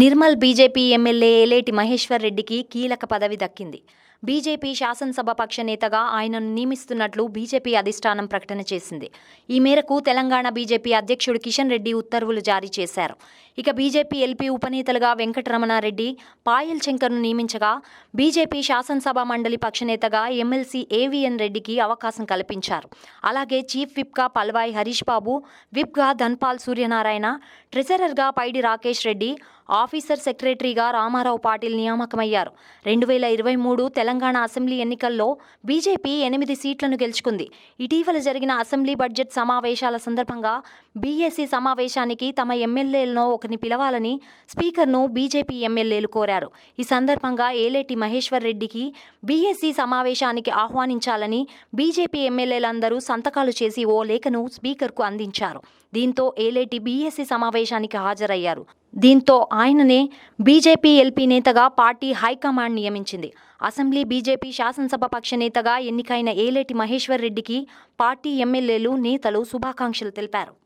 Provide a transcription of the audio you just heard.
Nirmal BJP MLA Eleti Maheshwar రెడ్డికి కీలక పదవి దక్కింది. బీజేపీ శాసనసభ పక్ష నేతగా ఆయనను నియమిస్తున్నట్లు బీజేపీ అధిష్టానం ప్రకటన చేసింది. ఈ మేరకు తెలంగాణ బీజేపీ అధ్యక్షుడు కిషన్ రెడ్డి ఉత్తర్వులు జారీ చేశారు. ఇక బీజేపీ ఎల్పీ ఉపనేతలుగా వెంకటరమణారెడ్డి పాయల్ శంకర్ను నియమించగా బీజేపీ శాసనసభ మండలి పక్షనేతగా ఎమ్మెల్సీ ఏవిఎన్ రెడ్డికి అవకాశం కల్పించారు. అలాగే చీఫ్ విప్గా పల్వాయి హరీష్ బాబు విప్గా ధన్పాల్ సూర్యనారాయణ ట్రెజరర్గా పైడి రాకేష్ రెడ్డి ఆఫీసర్ సెక్రటరీగా రామారావు పాటిల్ నియామకమయ్యారు. రెండు వేల ఇరవై మూడు తెలంగాణ అసెంబ్లీ ఎన్నికల్లో బీజేపీ ఎనిమిది సీట్లను గెలుచుకుంది. ఇటీవల జరిగిన అసెంబ్లీ బడ్జెట్ సమావేశాల సందర్భంగా బీఎస్సీ సమావేశానికి తమ ఎమ్మెల్యేలను ఒకరిని పిలవాలని స్పీకర్ను బీజేపీ ఎమ్మెల్యేలు కోరారు. ఈ సందర్భంగా ఏలేటి మహేశ్వర్ రెడ్డికి బీఎస్సీ సమావేశానికి ఆహ్వానించాలని బీజేపీ ఎమ్మెల్యేలందరూ సంతకాలు చేసి ఓ లేఖను స్పీకర్కు అందించారు. దీంతో ఏలేటి బీఎస్సీ సమావేశానికి హాజరయ్యారు. దీంతో ఆయననే బీజేపీ ఎల్పీ నేతగా పార్టీ హైకమాండ్ నియమించింది. అసెంబ్లీ బీజేపీ శాసనసభ పక్ష నేతగా ఎన్నికైన ఏలేటి మహేశ్వర్ రెడ్డికి పార్టీ ఎమ్మెల్యేలు నేతలు శుభాకాంక్షలు తెలిపారు.